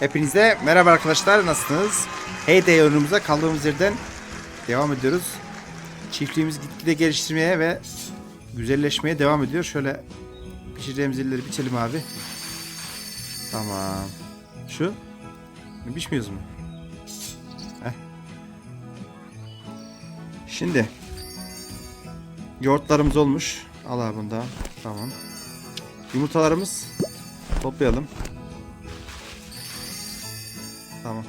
Hepinize merhaba arkadaşlar nasılsınız? Heyday oyunumuza kaldığımız yerden devam ediyoruz. Çiftliğimiz gitgide geliştirmeye ve güzelleşmeye devam ediyor. Şöyle pişireceğimiz illeri biçelim abi. Tamam. Şu? Biçmiyoruz mu? Heh. Şimdi yoğurtlarımız olmuş. Al abi bunu. Tamam. Yumurtalarımız toplayalım. Tamam.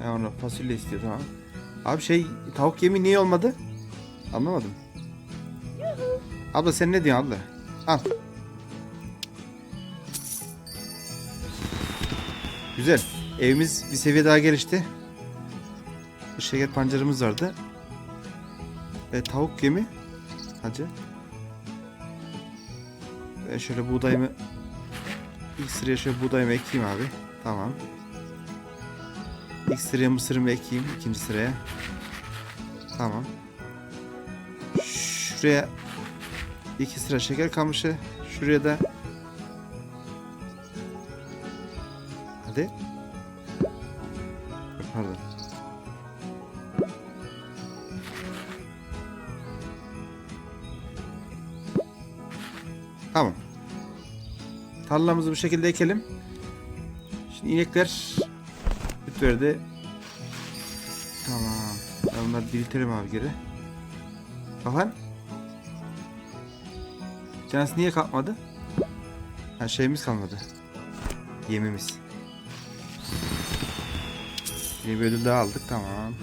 Ya onu fasulye istiyor tamam. Abi şey tavuk yemi niye olmadı? Anlamadım. Abla sen ne diyorsun abla? Al. Güzel. Evimiz bir seviye daha gelişti. Şeker pancarımız vardı. Ve tavuk yemi. Hacı. Ve şöyle buğdayımı ilk sıraya şöyle buğdayımı ekeyim abi. Tamam. İlk sıraya mısırımı ekeyim. ikinci sıraya. Tamam. Şuraya iki sıra şeker kamışı. Şuraya da Hadi. Tamam. Tarlamızı bu şekilde ekelim. Şimdi inekler süt. Tamam. Ben bunları diriltelim abi geri. Bir tanesi niye kalkmadı? Ha şeyimiz kalmadı. Yemimiz. Yeni bir ödül daha aldık tamam.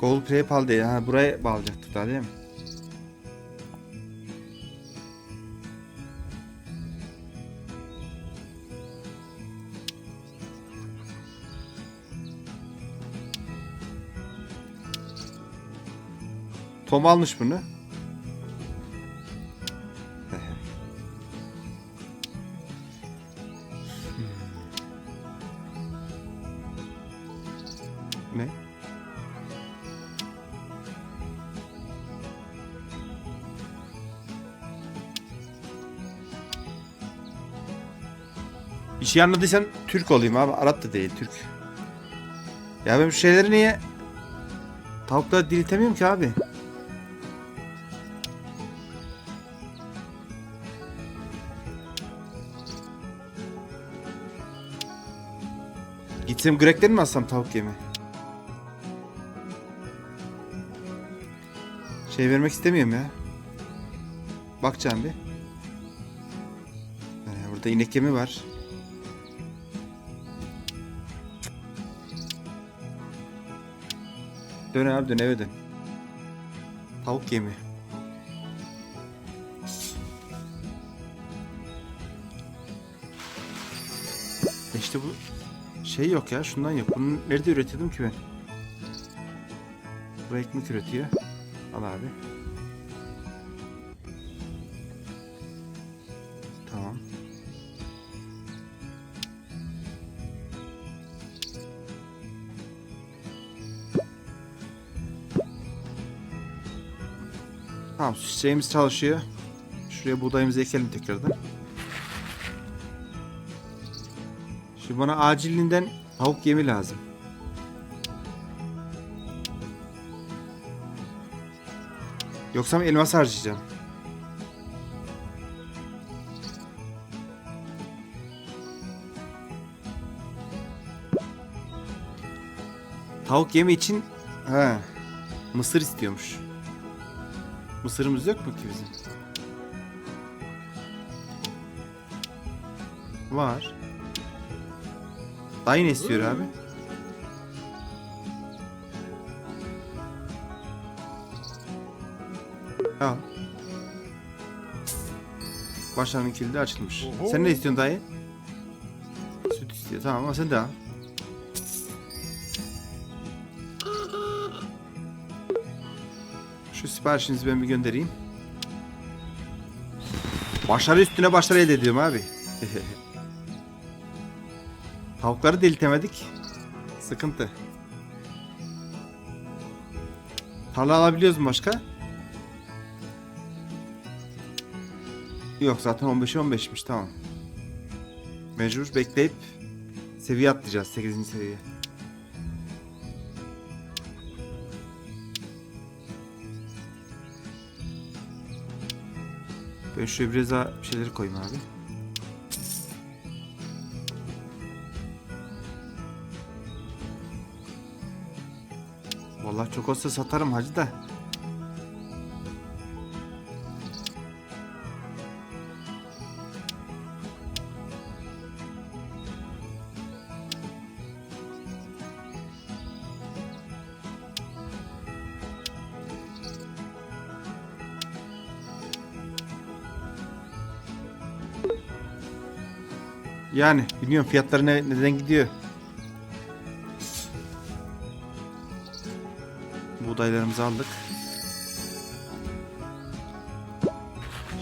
Gold PayPal değil. Ha buraya bağlayacaktık daha değil mi? Tom almış bunu. Ne? Bir şey anladıysan Türk olayım abi. Arap da değil Türk. Ya ben şu şeyleri niye tavukları diriltemiyorum ki abi? Gitsem Grek'ten mi alsam tavuk yemi? Şey vermek istemiyorum ya. Bakacağım bir. Ee, burada inek yemi var. Dön abi dön eve dön. Tavuk yemi. E İşte bu şey yok ya şundan yok. Bunu nerede üretiyordum ki ben? Bu ekmek üretiyor. Al abi. Tamam. Tamam çiçeğimiz çalışıyor. Şuraya buğdayımızı ekelim tekrardan. Bana acilinden tavuk yemi lazım. Yoksa elmas harcayacağım. Tavuk yemi için he, mısır istiyormuş. Mısırımız yok mu ki bizim? Var. Dayı ne istiyor abi? Al. Başlarının kilidi açılmış. Sen ne istiyorsun dayı? Süt istiyor. Tamam ama sen de al. Şu siparişinizi ben bir göndereyim. Başarı üstüne başarı elde ediyorum abi. Tavukları delitemedik. Sıkıntı. Tarla alabiliyoruz mu başka? Yok zaten 15'e 15'miş tamam. Mecbur bekleyip seviye atlayacağız 8. seviye. Ben şuraya biraz daha bir şeyleri koyayım abi. Çok olsa satarım hacı da. Yani bilmiyorum fiyatları ne, neden gidiyor. Buğdaylarımızı aldık.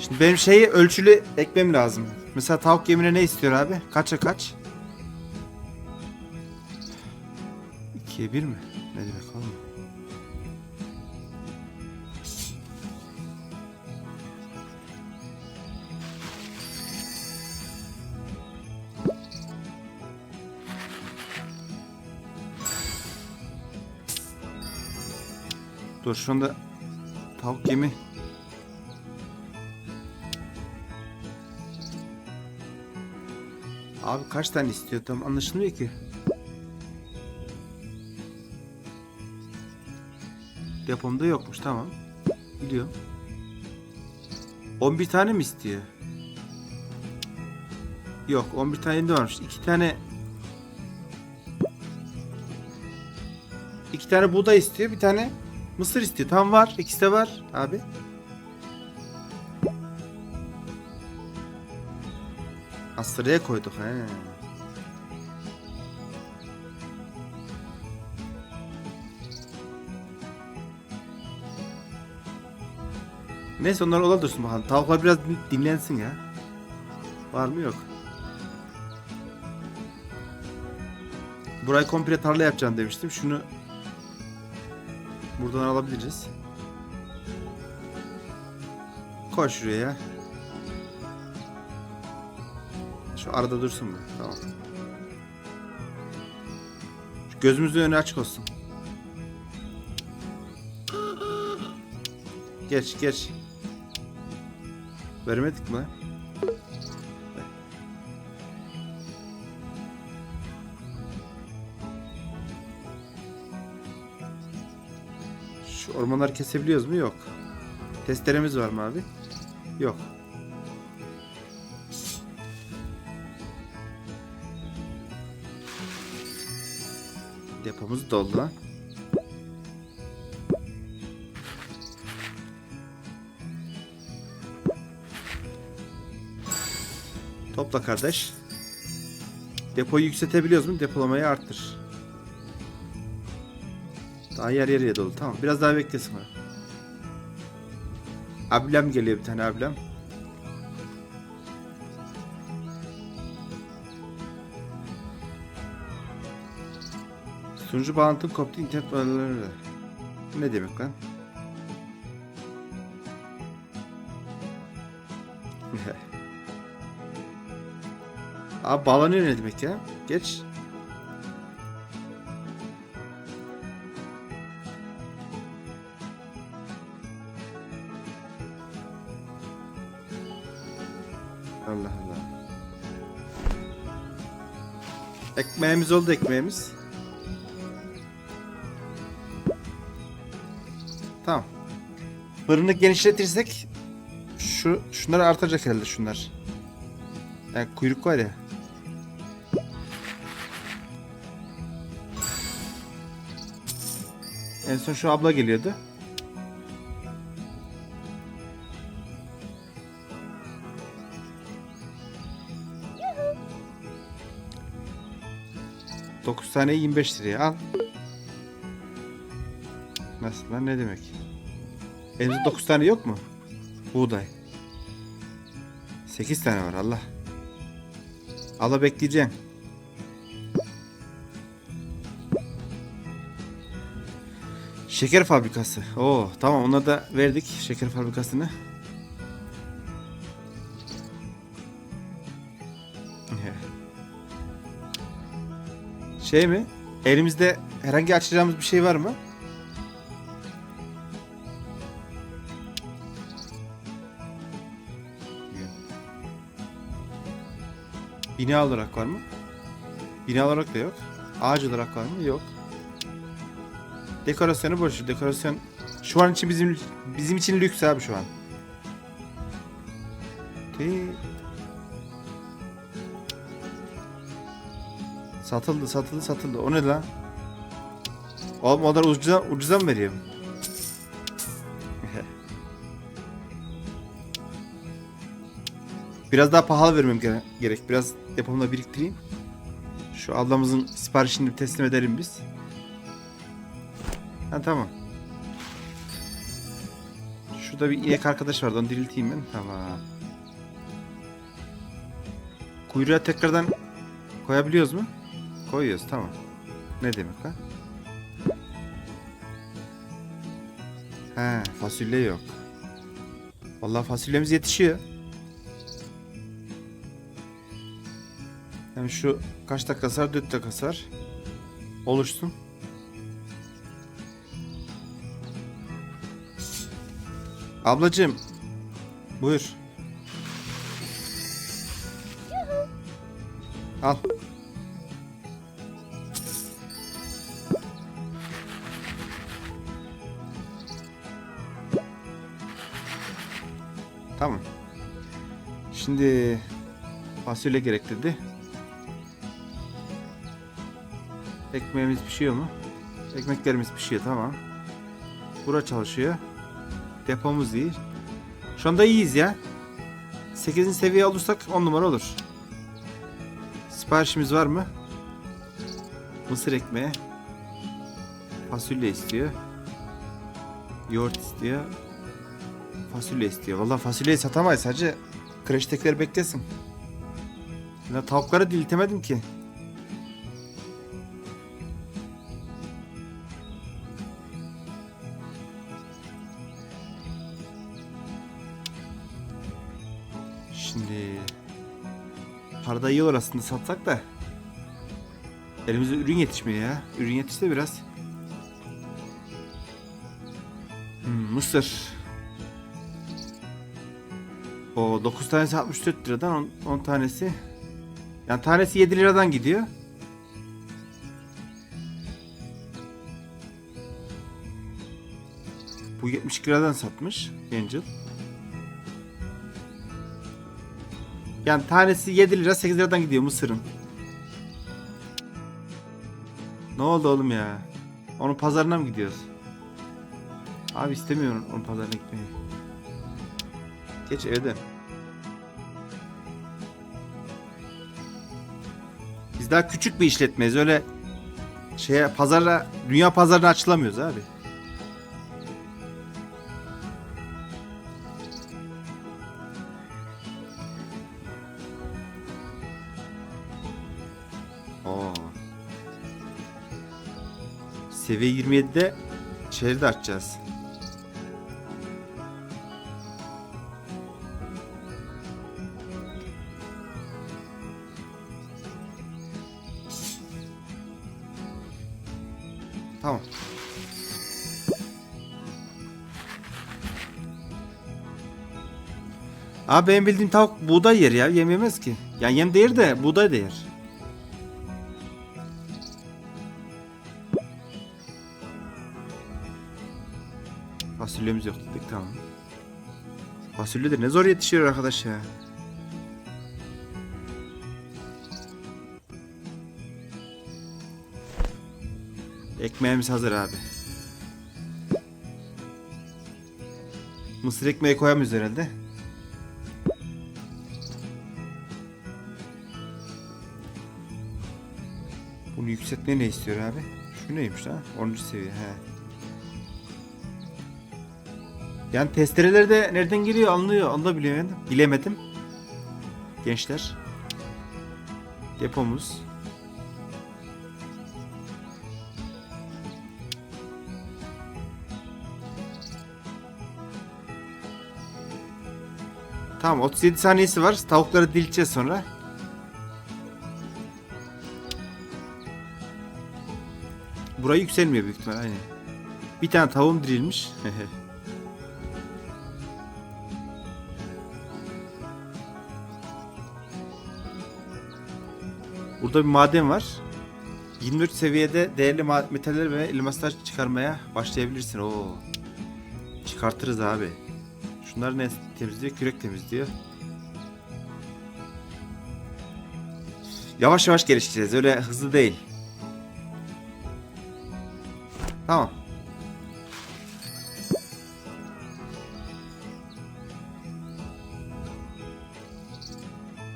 Şimdi benim şeyi ölçülü ekmem lazım. Mesela tavuk yemine ne istiyor abi? Kaça kaç? 2'ye 1 mi? Ne demek oğlum? Dur şu anda tavuk yemi. Abi kaç tane istiyor tam anlaşılmıyor ki. Depomda yokmuş tamam. Biliyorum. 11 tane mi istiyor? Yok 11 tane de varmış. 2 tane İki tane buğday istiyor, bir tane mısır istiyor. Tam var, ikisi de var abi. Ha sıraya koyduk he. Neyse onlar ola dursun bakalım. Tavuklar biraz din- dinlensin ya. Var mı yok. Burayı komple tarla yapacağım demiştim. Şunu buradan alabiliriz. Koy şuraya ya. Şu arada dursun bu. Tamam. Şu gözümüzün önü açık olsun. Geç geç. Vermedik mi? Şu ormanları kesebiliyoruz mu? Yok. Testeremiz var mı abi? Yok. Depomuz doldu lan. Topla kardeş. Depoyu yükseltebiliyoruz mu? Depolamayı arttır. Daha yer yarıya dolu. Tamam. Biraz daha beklesin. Ablem geliyor bir tane ablem. Sunucu bağlantım koptu internet bağlantıları. Ne demek lan? Abi bağlanıyor ne demek ya? Geç. Ekmeğimiz oldu ekmeğimiz. Tamam. Fırını genişletirsek şu şunlar artacak herhalde şunlar. Yani kuyruk var ya. En son şu abla geliyordu. Dokuz tane 25 liraya al. Nasıl lan ne demek? Elimizde 9 tane yok mu? Buğday. 8 tane var Allah. Ala bekleyeceğim. Şeker fabrikası. Oo tamam ona da verdik şeker fabrikasını. Şey mi? Elimizde herhangi açacağımız bir şey var mı? Bina olarak var mı? Bina olarak da yok. Ağaç olarak var mı? Yok. Dekorasyonu boş. Dekorasyon şu an için bizim bizim için lüks abi şu an. Te- Satıldı, satıldı, satıldı. O ne lan? Oğlum o kadar ucuza, ucuza mı veriyorum? Biraz daha pahalı vermem gere- gerek. Biraz depomda biriktireyim. Şu ablamızın siparişini teslim edelim biz. Ha tamam. Şurada bir inek arkadaş vardı onu dirilteyim ben. Tamam. Kuyruğa tekrardan koyabiliyoruz mu? Koyuyoruz tamam. Ne demek ha? He fasulye yok. Vallahi fasulyemiz yetişiyor. Yani şu kaç dakika sar 4 dakika sar. Oluşsun. Ablacığım. Buyur. Al. Şimdi fasulye gerektirdi. Ekmeğimiz pişiyor mu? Ekmeklerimiz pişiyor tamam. Bura çalışıyor. Depomuz iyi. Şu anda iyiyiz ya. 8. seviye olursak 10 numara olur. Siparişimiz var mı? Mısır ekmeği. Fasulye istiyor. Yoğurt istiyor. Fasulye istiyor. Vallahi fasulyeyi satamayız. Sadece kreştekiler beklesin. Ya tavukları diriltemedim ki. Şimdi parada iyi olur aslında satsak da elimizde ürün yetişmiyor ya. Ürün yetişse biraz. Hmm, mısır. O 9 tanesi 64 liradan 10, 10 tanesi yani tanesi 7 liradan gidiyor. Bu 70 liradan satmış Angel. Yani tanesi 7 lira 8 liradan gidiyor mısırın. Ne oldu oğlum ya? Onun pazarına mı gidiyoruz? Abi istemiyorum onun pazarına gitmeyi. Geç evde. Biz daha küçük bir işletmeyiz. Öyle şeye pazara dünya pazarına açılamıyoruz abi. Oo. Seviye 27'de şehri de açacağız. Abi benim bildiğim tavuk buğday yer ya. Yem ki. Yani yem değil de buğday da yer. Fasulyemiz yok dedik tamam. Fasulye de ne zor yetişiyor arkadaş ya. Ekmeğimiz hazır abi. Mısır ekmeği koyamıyoruz herhalde. Bunu yükseltmeye ne istiyor abi? Şu neymiş lan? 10. seviye he. Yani testereler de nereden geliyor anlıyor. Da bilemedim. Bilemedim. Gençler. Depomuz. Tamam 37 saniyesi var. Tavukları dirilteceğiz sonra. Burayı yükselmiyor büyük ihtimal aynen. Bir tane tavuğum dirilmiş. Burada bir maden var. 24 seviyede değerli metaller ve elmaslar çıkarmaya başlayabilirsin. Oo. Çıkartırız abi. Şunlar ne temizliyor? Kürek temizliyor. Yavaş yavaş geliştireceğiz. Öyle hızlı değil. Tamam.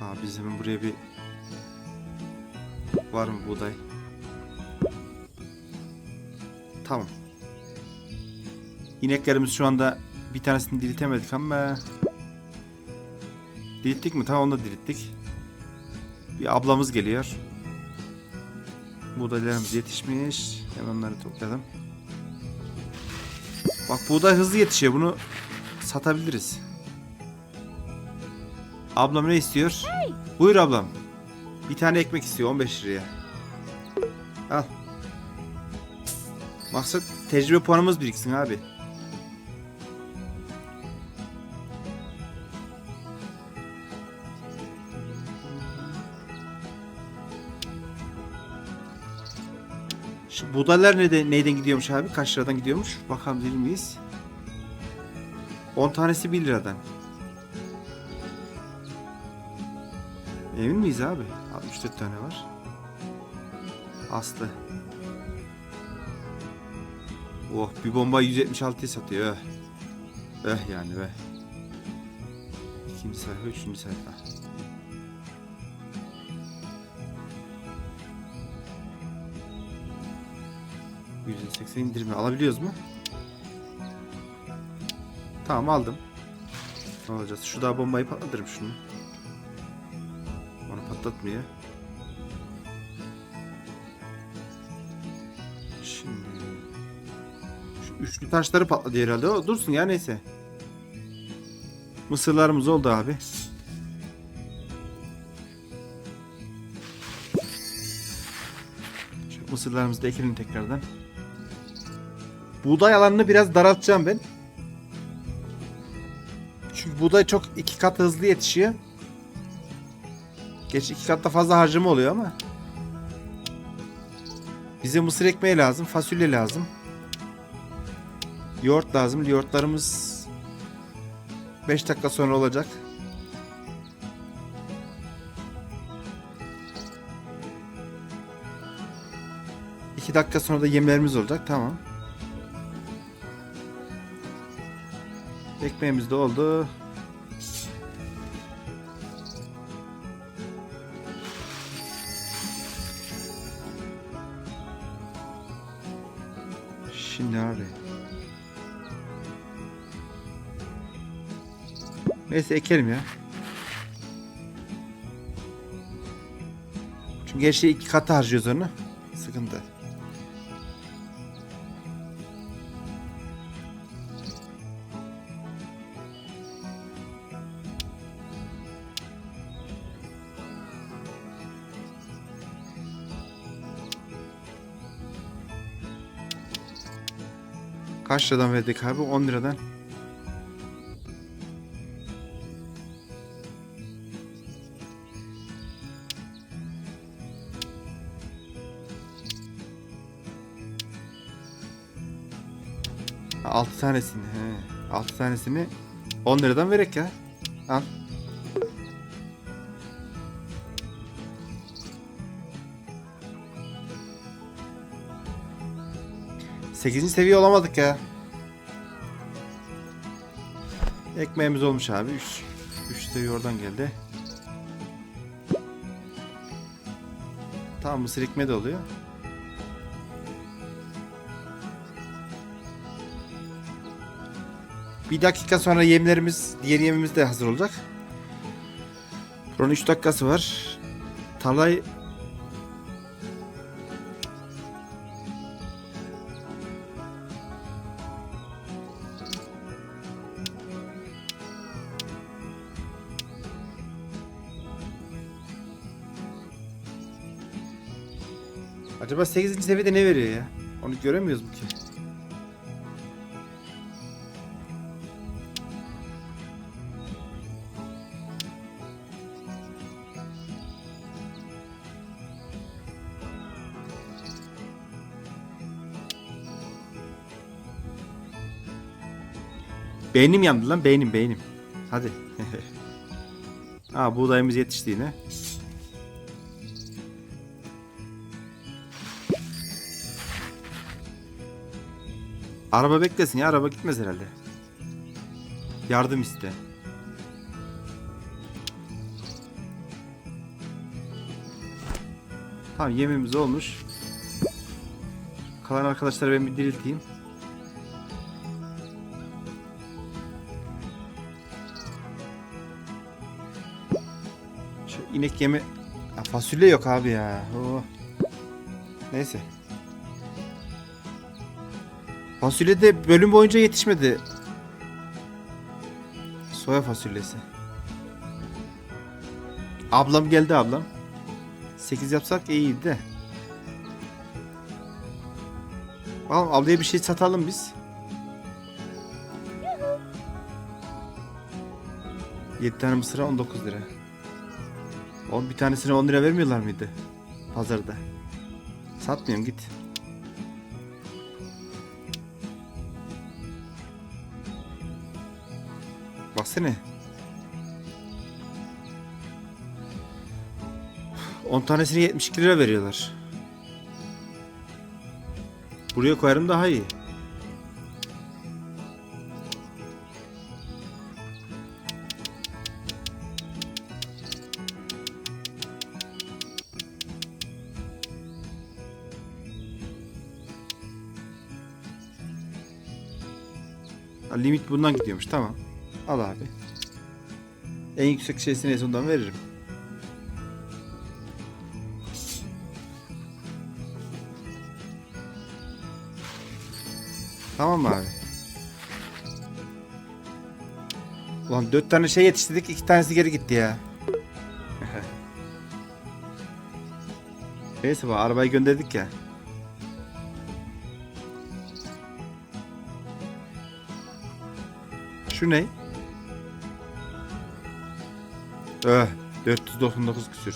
Aa, biz buraya bir Var mı buğday? Tamam. İneklerimiz şu anda bir tanesini diriltemedik ama Dirilttik mi? Tamam onu da dirilttik. Bir ablamız geliyor. Buğdaylarımız yetişmiş. Hemen onları toplayalım. Bak buğday hızlı yetişiyor. Bunu satabiliriz. Ablam ne istiyor? Buyur ablam. Bir tane ekmek istiyor 15 liraya. Al. Maksat tecrübe puanımız biriksin abi. Şu buğdaylar neden, neyden gidiyormuş abi? Kaç liradan gidiyormuş? Bakalım bilir miyiz? 10 tanesi 1 liradan. Emin miyiz abi? 64 tane var. Aslı. Oh bir bomba 176'ya satıyor. Eh. Eh yani be. İkinci sayfa, üçüncü sayfa. %80 indirimi alabiliyoruz mu? Tamam aldım. Ne olacağız? Şu daha bombayı patlatırım şunu. Onu patlatmıyor. Şimdi şu üçlü taşları patladı herhalde. O dursun ya neyse. Mısırlarımız oldu abi. Şu mısırlarımızı da ekelim tekrardan. Buğday alanını biraz daraltacağım ben. Çünkü buğday çok iki kat hızlı yetişiyor. Geç iki katta fazla harcama oluyor ama. Bize mısır ekmeği lazım, fasulye lazım. Yoğurt lazım. Yoğurtlarımız 5 dakika sonra olacak. İki dakika sonra da yemlerimiz olacak. Tamam. Ekmeğimiz de oldu. Şimdi abi. Neyse ekelim ya. Çünkü her şeyi iki katı harcıyoruz onu. Sıkıntı. Kaç liradan verdik abi? 10 liradan. Ha, 6 tanesini. He. 6 tanesini 10 liradan verek ya. Al. Sekizinci seviye olamadık ya. Ekmeğimiz olmuş abi. 3 3 seviye oradan geldi. Tamam mısır ekmeği de oluyor. Bir dakika sonra yemlerimiz, diğer yemimiz de hazır olacak. Buranın 3 dakikası var. tarlayı Acaba 8. seviyede ne veriyor ya? Onu göremiyoruz mu ki? Beynim yandı lan beynim beynim. Hadi. ha buğdayımız yetişti yine. Araba beklesin ya araba gitmez herhalde. Yardım iste. Tamam yemeğimiz olmuş. Kalan arkadaşları ben bir dirilteyim. Şu inek yeme... Ha, fasulye yok abi ya. Oo. Neyse. Fasulye de bölüm boyunca yetişmedi. Soya fasulyesi. Ablam geldi ablam. 8 yapsak iyiydi de. Bakalım ablaya bir şey satalım biz. 7 tane mısıra 19 lira. Oğlum bir tanesine 10 lira vermiyorlar mıydı? Pazarda. Satmıyorum git. Baksana. 10 tanesini 72 lira veriyorlar. Buraya koyarım daha iyi. Limit bundan gidiyormuş tamam. Al abi. En yüksek şeysini en sondan veririm. Tamam abi? Ulan dört tane şey yetiştirdik iki tanesi geri gitti ya. Neyse bak arabayı gönderdik ya. Şu ne? Öh 499 küsür.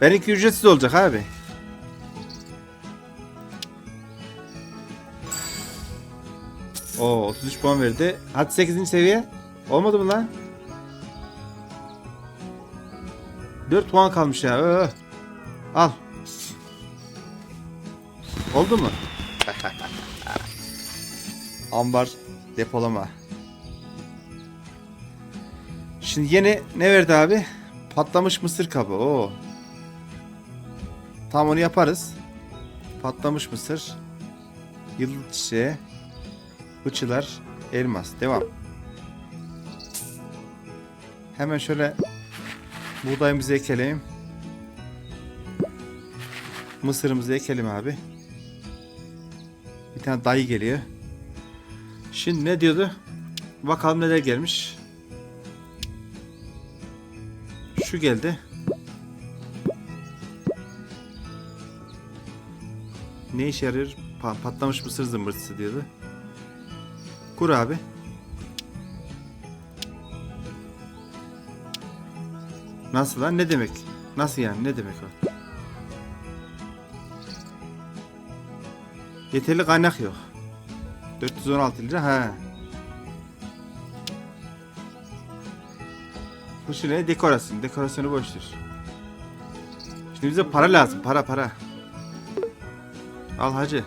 Benimki ücretsiz olacak abi. Oo 33 puan verdi. Hadi 8. seviye. Olmadı mı lan? 4 puan kalmış ya. Öh. Al. Oldu mu? Ambar depolama. Şimdi yeni ne verdi abi? Patlamış mısır kabı. Oo. Tam onu yaparız. Patlamış mısır. Yıldız çiçeği. Fıçılar. Elmas. Devam. Hemen şöyle buğdayımızı ekelim. Mısırımızı ekelim abi. Bir tane dayı geliyor. Şimdi ne diyordu? Bakalım neler gelmiş. Şu geldi. Ne işe yarıyor? Pa- patlamış mısır zımbırtısı diyordu. Kur abi. Nasıl lan? Ne demek? Nasıl yani? Ne demek o? Yeterli kaynak yok. 416 lira ha. Bu şu ne? Dekorasyon. Dekorasyonu boştur. Şimdi bize para lazım. Para para. Al hacı.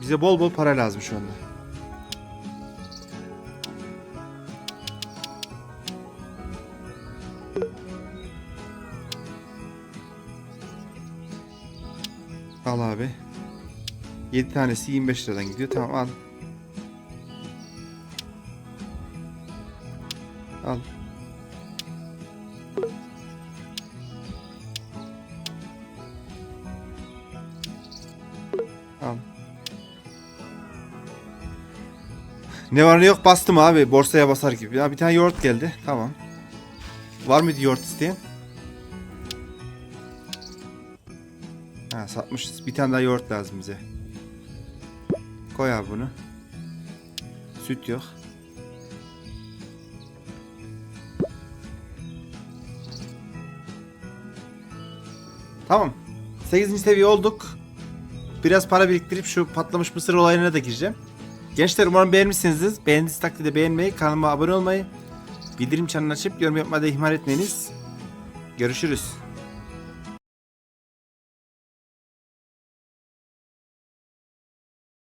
Bize bol bol para lazım şu anda. Al abi. 7 tanesi 25 liradan gidiyor. Tamam al. Al. Ne var ne yok bastım abi borsaya basar gibi. Ya bir tane yoğurt geldi. Tamam. Var mıydı yoğurt isteyen? Ha satmışız. Bir tane daha yoğurt lazım bize. Koy abi bunu. Süt yok. Tamam. 8. seviye olduk. Biraz para biriktirip şu patlamış mısır olayına da gireceğim. Gençler umarım beğenmişsinizdir. Beğendiğiniz takdirde beğenmeyi, kanalıma abone olmayı, bildirim çanını açıp yorum yapmayı da ihmal etmeyiniz. Görüşürüz.